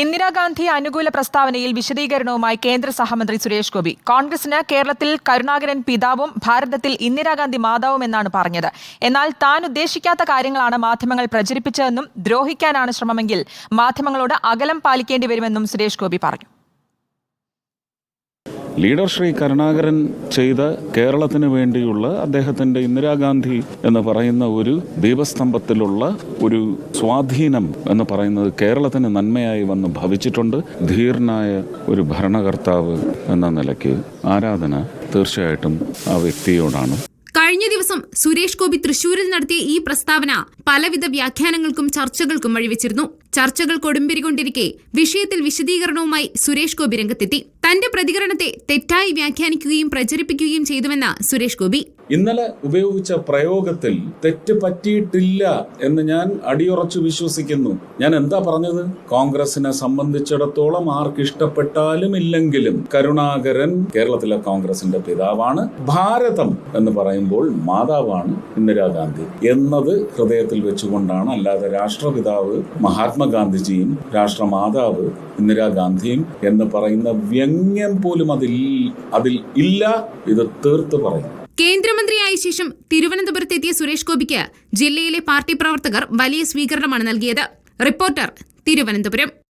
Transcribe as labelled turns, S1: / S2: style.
S1: ഇന്ദിരാഗാന്ധി അനുകൂല പ്രസ്താവനയിൽ വിശദീകരണവുമായി കേന്ദ്ര സഹമന്ത്രി സുരേഷ് ഗോപി. കോൺഗ്രസിന് കേരളത്തിൽ കരുണാകരൻ പിതാവും ഭാരതത്തിൽ ഇന്ദിരാഗാന്ധി മാതാവും എന്നാണ് പറഞ്ഞത്. എന്നാൽ താൻ ഉദ്ദേശിക്കാത്ത കാര്യങ്ങളാണ് മാധ്യമങ്ങൾ പ്രചരിപ്പിച്ചതെന്നും ദ്രോഹിക്കാനാണ് ശ്രമമെങ്കിൽ മാധ്യമങ്ങളോട് അകലം പാലിക്കേണ്ടി വരുമെന്നും സുരേഷ് ഗോപി പറഞ്ഞു.
S2: ലീഡർ ശ്രീ കരുണാകരൻ ചെയ്ത കേരളത്തിന് വേണ്ടിയുള്ള അദ്ദേഹത്തിന്റെ ഇന്ദിരാഗാന്ധി എന്ന് പറയുന്ന ഒരു ദീപസ്തംഭത്തിലുള്ള ഒരു സ്വാധീനം എന്ന് പറയുന്നത് കേരളത്തിന് നന്മയായി വന്ന് ഭവിച്ചിട്ടുണ്ട്. ധീരനായ ഒരു ഭരണകർത്താവ് എന്ന നിലയ്ക്ക് ആരാധന തീർച്ചയായിട്ടും ആ വ്യക്തിയോടാണ്.
S3: കഴിഞ്ഞ ദിവസം സുരേഷ് ഗോപി തൃശൂരിൽ നടത്തിയ ഈ പ്രസ്താവന പലവിധ വ്യാഖ്യാനങ്ങൾക്കും ചർച്ചകൾക്കും വഴിവെച്ചിരുന്നു. ചർച്ചകൾ കൊടുമ്പിരികൊണ്ടിരിക്കെ വിഷയത്തിൽ വിശദീകരണവുമായി സുരേഷ് ഗോപി രംഗത്തെത്തി. തന്റെ പ്രതികരണത്തെ തെറ്റായി വ്യാഖ്യാനിക്കുകയും പ്രചരിപ്പിക്കുകയും ചെയ്തുവെന്ന് സുരേഷ് ഗോപി.
S2: ഇന്നലെ ഉപയോഗിച്ച പ്രയോഗത്തിൽ തെറ്റ് പറ്റിയിട്ടില്ല എന്ന് ഞാൻ അടിയുറച്ചു വിശ്വസിക്കുന്നു. ഞാൻ എന്താ പറഞ്ഞത്? കോൺഗ്രസിനെ സംബന്ധിച്ചിടത്തോളം ആർക്ക് ഇഷ്ടപ്പെട്ടാലും ഇല്ലെങ്കിലും കരുണാകരൻ കേരളത്തിലെ കോൺഗ്രസിന്റെ പിതാവാണ് ഭാരതം എന്ന് പറയുമ്പോൾ മാതാവാണ് ഇന്ദിരാഗാന്ധി എന്നത് ഹൃദയത്തിൽ വെച്ചുകൊണ്ടാണ്. അല്ലാതെ രാഷ്ട്രപിതാവ് മഹാത്മാഗാന്ധിജിയും രാഷ്ട്രമാതാവ് ഇന്ദിരാഗാന്ധിയും എന്ന് പറയുന്ന വ്യംഗ്യം പോലും അതിൽ അതിൽ ഇല്ല ഇത് തീർത്ത് പറയും
S3: കേന്ദ്രമന്ത്രിയായ ശേഷം തിരുവനന്തപുരത്തെത്തിയ സുരേഷ് ഗോപിക്ക് ജില്ലയിലെ പാർട്ടി പ്രവർത്തകർ വലിയ സ്വീകരണമാണ് നൽകിയത്. റിപ്പോർട്ടർ തിരുവനന്തപുരം.